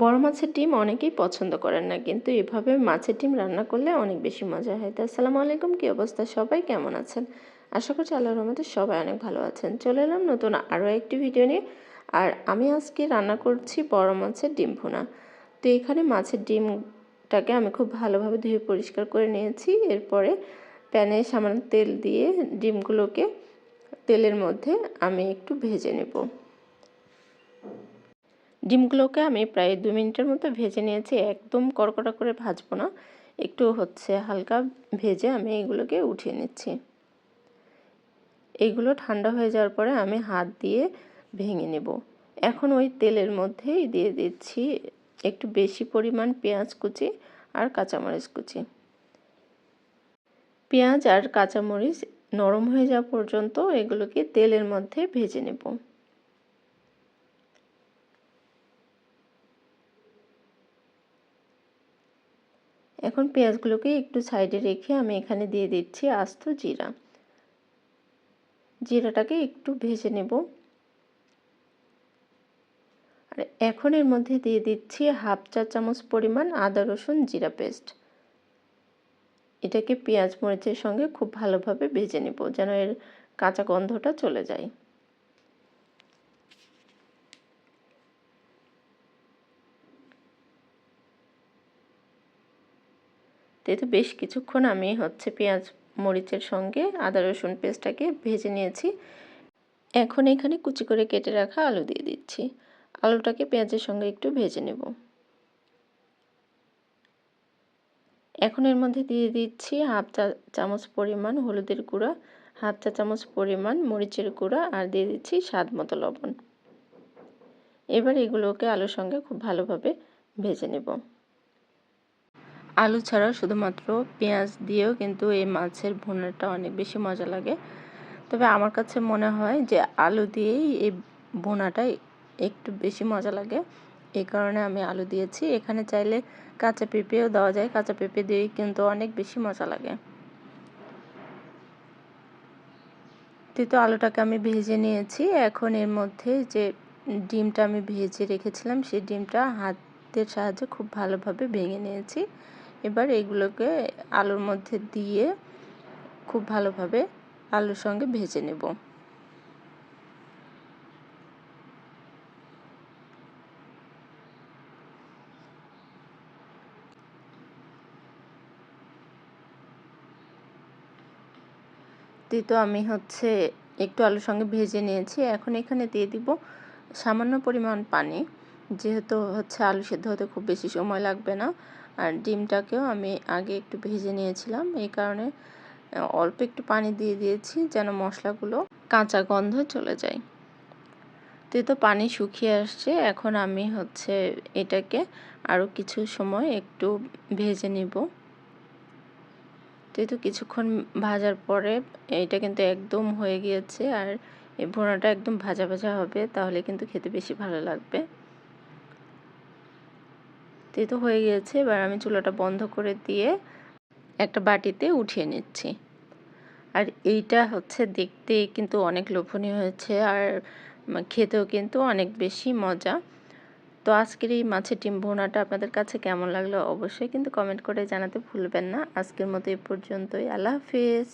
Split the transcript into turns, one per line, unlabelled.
বড় মাছের ডিম অনেকেই পছন্দ করেন না, কিন্তু এভাবে মাছের ডিম রান্না করলে অনেক বেশি মজা হয়। তো আসসালামু আলাইকুম, কী অবস্থা? সবাই কেমন আছেন? আশা করছি আল্লাহর রহমতে সবাই অনেক ভালো আছেন। চলে এলাম নতুন আরও একটি ভিডিও নিয়ে। আর আমি আজকে রান্না করছি বড় মাছের ডিম ভুনা। তো এখানে মাছের ডিমটাকে আমি খুব ভালোভাবে ধুয়ে পরিষ্কার করে নিয়েছি। এরপরে প্যানে সামান্য তেল দিয়ে ডিমগুলোকে তেলের মধ্যে আমি একটু ভেজে নেব। ডিমগুলোকে আমি প্রায় দু মিনিটের মতো ভেজে নিয়েছি, একদম কড়কড়া করে ভাজবো না। একটু হচ্ছে হালকা ভেজে আমি এগুলোকে উঠিয়ে নিচ্ছি। এগুলো ঠান্ডা হয়ে যাওয়ার পরে আমি হাত দিয়ে ভেঙে নেব। এখন ওই তেলের মধ্যেই দিয়ে দিচ্ছি একটু বেশি পরিমাণ পেঁয়াজ কুচি আর কাঁচামরিচ কুচি। পেঁয়াজ আর কাঁচামরিচ নরম হয়ে যাওয়া পর্যন্ত এগুলোকে তেলের মধ্যে ভেজে নেব। এখন পেঁয়াজগুলোকে একটু সাইডে রেখে আমি এখানে দিয়ে দিচ্ছি আস্ত জিরা। জিরাটাকে একটু ভেজে নেব। আর এখন এর মধ্যে দিয়ে দিচ্ছি হাফ চা চামচ পরিমাণ আদা, রসুন, জিরা পেস্ট। এটাকে পেঁয়াজ, মরিচের সঙ্গে খুব ভালোভাবে ভেজে নেব যেন এর কাঁচা গন্ধটা চলে যায়। তো বেশ কিছুক্ষণ আমি হচ্ছে পেঁয়াজ মরিচের সঙ্গে আদা রসুন পেস্টটাকে ভেজে নিয়েছি। এখন এখানে কুচি করে কেটে রাখা আলু দিয়ে দিচ্ছি। আলুটাকে পেঁয়াজের সঙ্গে একটু ভেজে নেব। এখন এর মধ্যে দিয়ে দিচ্ছি হাফ চা চামচ পরিমাণ হলুদের গুঁড়া, হাফ চা চামচ পরিমাণ মরিচের গুঁড়া আর দিয়ে দিচ্ছি স্বাদ মতো লবণ। এবার এগুলোকে আলুর সঙ্গে খুব ভালোভাবে ভেজে নেব। আলু ছাড়াও শুধুমাত্র পেঁয়াজ দিয়েও কিন্তু এই মাছের ভুনাটা অনেক বেশি মজা লাগে। তবে আমার কাছে মনে হয় যে আলু দিয়েই এই ভুনাটা একটু বেশি মজা লাগে। এই কারণে আমি আলু দিয়েছি। এখানে চাইলে কাঁচা পেঁপেও দেওয়া যায়। কাঁচা পেঁপে দিয়েই কিন্তু অনেক বেশি মজা লাগে। তো আলুটাকে আমি ভেজে নিয়েছি। এখন এর মধ্যে যে ডিমটা আমি ভেজে রেখেছিলাম, সেই ডিমটা হাতের সাহায্যে খুব ভালোভাবে ভেঙে নিয়েছি। এবার এগুলোকে আলুর মধ্যে দিয়ে খুব ভালোভাবে আলুর সঙ্গে ভেজে নেব। তো আমি হচ্ছে একটু আলুর সঙ্গে ভেজে নিয়েছি। এখন এখানে দিয়ে দিব সামান্য পরিমাণ পানি, যেহেতু হচ্ছে আলু সেদ্ধ হতে খুব বেশি সময় লাগবে না। আর ডিমটাকেও আমি আগে একটু ভেজে নিয়েছিলাম। এই কারণে অল্প একটু পানি দিয়ে দিয়েছি যেন মশলাগুলো কাঁচা গন্ধ চলে যায়। তো তো পানি শুকিয়ে আসছে। এখন আমি হচ্ছে এটাকে আরও কিছু সময় একটু ভেজে নিব। তো তো কিছুক্ষণ ভাজার পরে এটা কিন্তু একদম হয়ে গিয়েছে। আর এই ভোনাটা একদম ভাজা ভাজা হবে, তাহলে কিন্তু খেতে বেশি ভালো লাগবে। তো হয়ে গিয়েছে এবার আমি চুলাটা বন্ধ করে দিয়ে একটা বাটিতে উঠিয়ে নিচ্ছি। আর এইটা হচ্ছে দেখতে কিন্তু অনেক লোভনীয় হয়েছে আর খেতেও কিন্তু অনেক বেশি মজা। তো আজকের এই মাছের ডিম ভোনাটা আপনাদের কাছে কেমন লাগল অবশ্যই কিন্তু কমেন্ট করে জানাতে ভুলবেন না। আজকের মতো এই পর্যন্তই। আল্লাহ হাফিজ।